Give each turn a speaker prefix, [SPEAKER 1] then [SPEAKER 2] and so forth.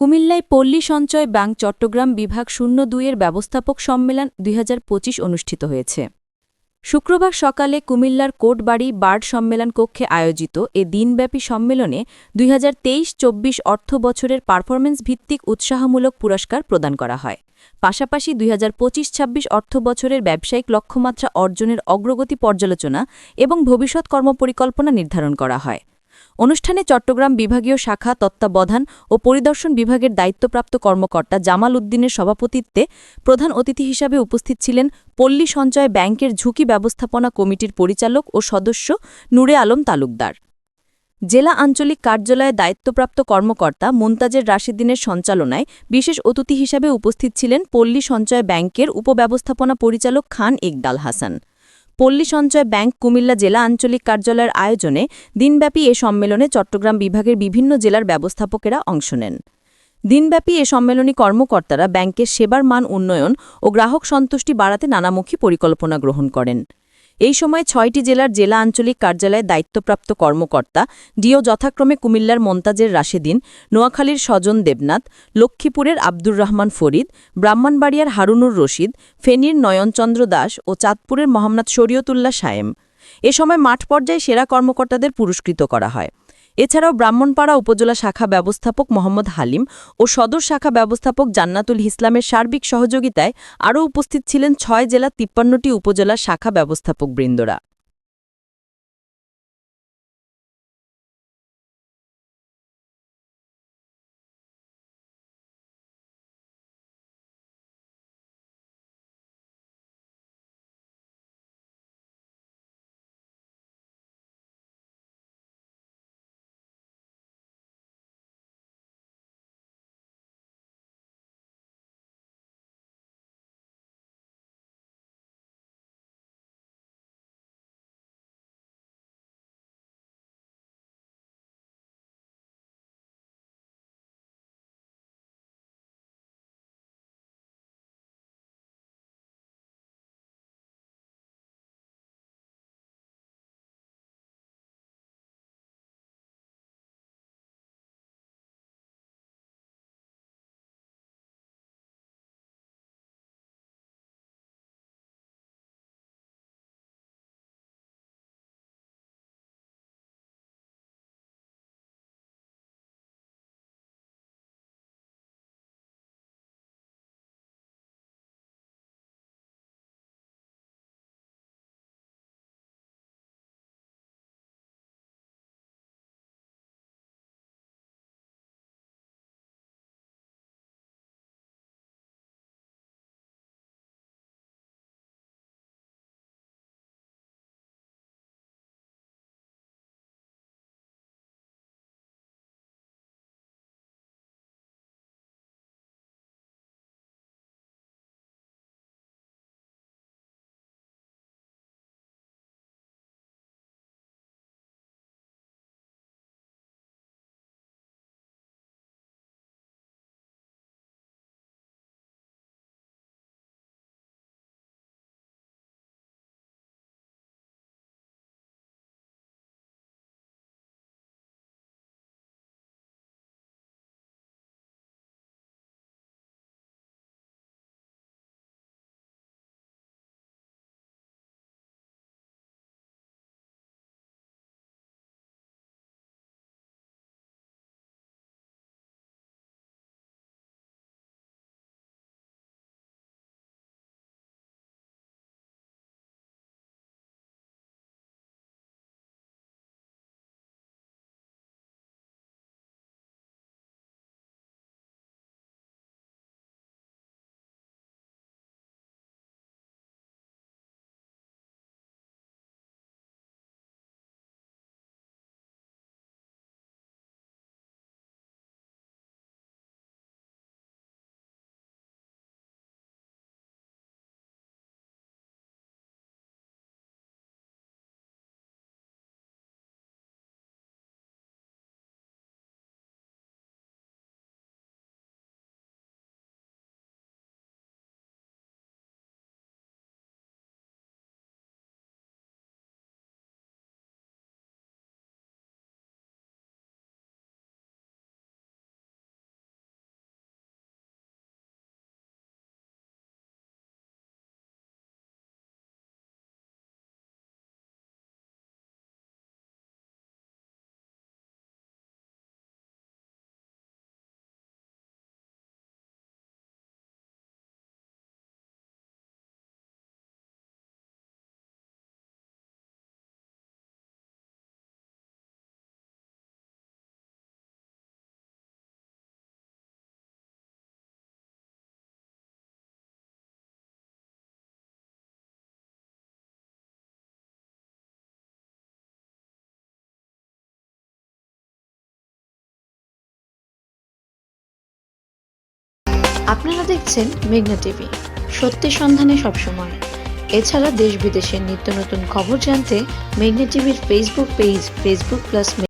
[SPEAKER 1] কুমিল্লায় পল্লী সঞ্চয় ব্যাংক চট্টগ্রাম বিভাগ শূন্য দুইয়ের ব্যবস্থাপক সম্মেলন দুই হাজার পঁচিশ অনুষ্ঠিত হয়েছে। শুক্রবার সকালে কুমিল্লার কোটবাড়ি বার্ড সম্মেলন কক্ষে আয়োজিত এ দিনব্যাপী সম্মেলনে দুই হাজার তেইশ চব্বিশ অর্থ বছরের পারফরমেন্স ভিত্তিক উৎসাহমূলক পুরস্কার প্রদান করা হয়। পাশাপাশি দুই হাজার পঁচিশ ছাব্বিশ অর্থ বছরের ব্যবসায়িক লক্ষ্যমাত্রা অর্জনের অগ্রগতি পর্যালোচনা এবং ভবিষ্যৎ কর্মপরিকল্পনা নির্ধারণ করা হয়। অনুষ্ঠানে চট্টগ্রাম বিভাগীয় শাখা তত্ত্বাবধান ও পরিদর্শন বিভাগের দায়িত্বপ্রাপ্ত কর্মকর্তা জামাল উদ্দিনের সভাপতিত্বে প্রধান অতিথি হিসাবে উপস্থিত ছিলেন পল্লী সঞ্চয় ব্যাংকের ঝুঁকি ব্যবস্থাপনা কমিটির পরিচালক ও সদস্য নূরে আলম তালুকদার। জেলা আঞ্চলিক কার্যালয়ে দায়িত্বপ্রাপ্ত কর্মকর্তা মুনতাজের রাশিদ্দিনের সঞ্চালনায় বিশেষ অতিথি হিসাবে উপস্থিত ছিলেন পল্লী সঞ্চয় ব্যাংকের উপব্যবস্থাপনা পরিচালক খান ইকদাল হাসান। পল্লী সঞ্চয় ব্যাংক কুমিল্লা জেলা আঞ্চলিক কার্যালয়ের আয়োজনে দিনব্যাপী এ সম্মেলনে চট্টগ্রাম বিভাগের বিভিন্ন জেলার ব্যবস্থাপকেরা অংশ নেন। দিনব্যাপী এ সম্মেলনী কর্মকর্তারা ব্যাংকের সেবার মান উন্নয়ন ও গ্রাহক সন্তুষ্টি বাড়াতে নানামুখী পরিকল্পনা গ্রহণ করেন। এই সময় ছয়টি জেলার জেলা আঞ্চলিক কার্যালয়ে দায়িত্বপ্রাপ্ত কর্মকর্তা ডিও যথাক্রমে কুমিল্লার মন্তাজের রাশেদিন, নোয়াখালীর স্বজন দেবনাথ, লক্ষ্মীপুরের আব্দুর রহমান ফরিদ, ব্রাহ্মণবাড়িয়ার হারুনুর রশিদ, ফেনীর নয়নচন্দ্র দাস ও চাঁদপুরের মোহাম্মদ শরীয়তুল্লাহ সায়েম। এ সময় মাঠ পর্যায়ে সেরা কর্মকর্তাদের পুরস্কৃত করা হয়। এছাড়াও ব্রাহ্মণপাড়া উপজেলা শাখা ব্যবস্থাপক মোহাম্মদ হালিম ও সদর শাখা ব্যবস্থাপক জান্নাতুল ইসলামের সার্বিক সহযোগিতায় আরও উপস্থিত ছিলেন ছয় জেলা তিপ্পান্নটি উপজেলা শাখা ব্যবস্থাপক বৃন্দরা।
[SPEAKER 2] আপনারা দেখছেন মেঘনা টিভি। সত্যি সন্ধানে সবসময়। এছাড়া দেশ বিদেশের নিত্য নতুন খবর জানতে মেঘনা টিভির ফেসবুক পেজ ফেসবুক প্লাস